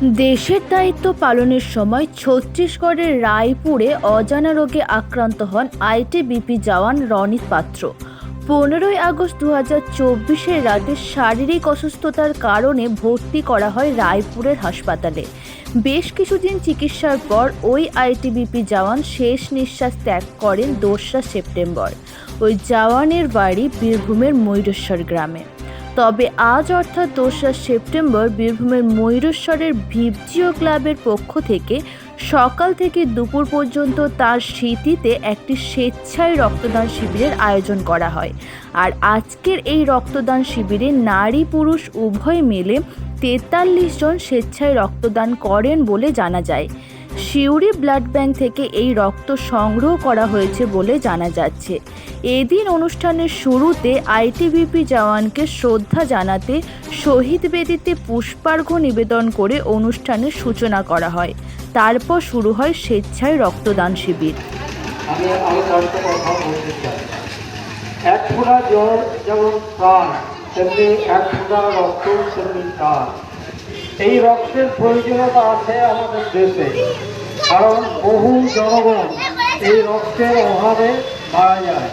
দেশের দায়িত্ব পালনের সময় ছত্তিশগড়ের রায়পুরে অজানা রোগে আক্রান্ত হন আইটিবিপি জওয়ান রনিত পাত্র। পনেরোই আগস্ট দু হাজার চব্বিশের রাতে শারীরিক অসুস্থতার কারণে ভর্তি করা হয় রায়পুরের হাসপাতালে। বেশ কিছুদিন চিকিৎসার পর ওই আইটিবিপি জওয়ান শেষ নিঃশ্বাস ত্যাগ করেন দোসরা সেপ্টেম্বর। ওই জওয়ানের বাড়ি বীরভূমের ময়ূরেশ্বর গ্রামে। তবে আজ অর্থাৎ দোসরা সেপ্টেম্বর বীরভূমের ময়ূরেশ্বরের ভিপজিও ক্লাবের পক্ষ থেকে সকাল থেকে দুপুর পর্যন্ত তার স্মৃতিতে একটি স্বেচ্ছায় রক্তদান শিবিরের আয়োজন করা হয়। আর আজকের এই রক্তদান শিবিরে নারী পুরুষ উভয় মিলে তেতাল্লিশ জন স্বেচ্ছায় রক্তদান করেন বলে জানা যায়। সিউড়ি ব্লাড ব্যাংক থেকে এই রক্ত সংগ্রহ করা হয়েছে বলে জানা যাচ্ছে। এদিন অনুষ্ঠানের শুরুতে আইটিবিপি জওয়ানকে শ্রদ্ধা জানাতে শহীদ বেদিতে পুষ্পার্ঘ্য নিবেদন করে অনুষ্ঠানের সূচনা করা হয়। তারপর শুরু হয় স্বেচ্ছায় রক্তদান শিবির। এক ফোঁটা জল যেমন প্রাণ, তেমনি এক ফোঁটা রক্ত, তেমনি প্রাণ এই রক্তের প্রয়োজনীয়তা আছে আমাদের দেশে। কারণ বহু জনগণ এই রক্তের অভাবে মারা যায়।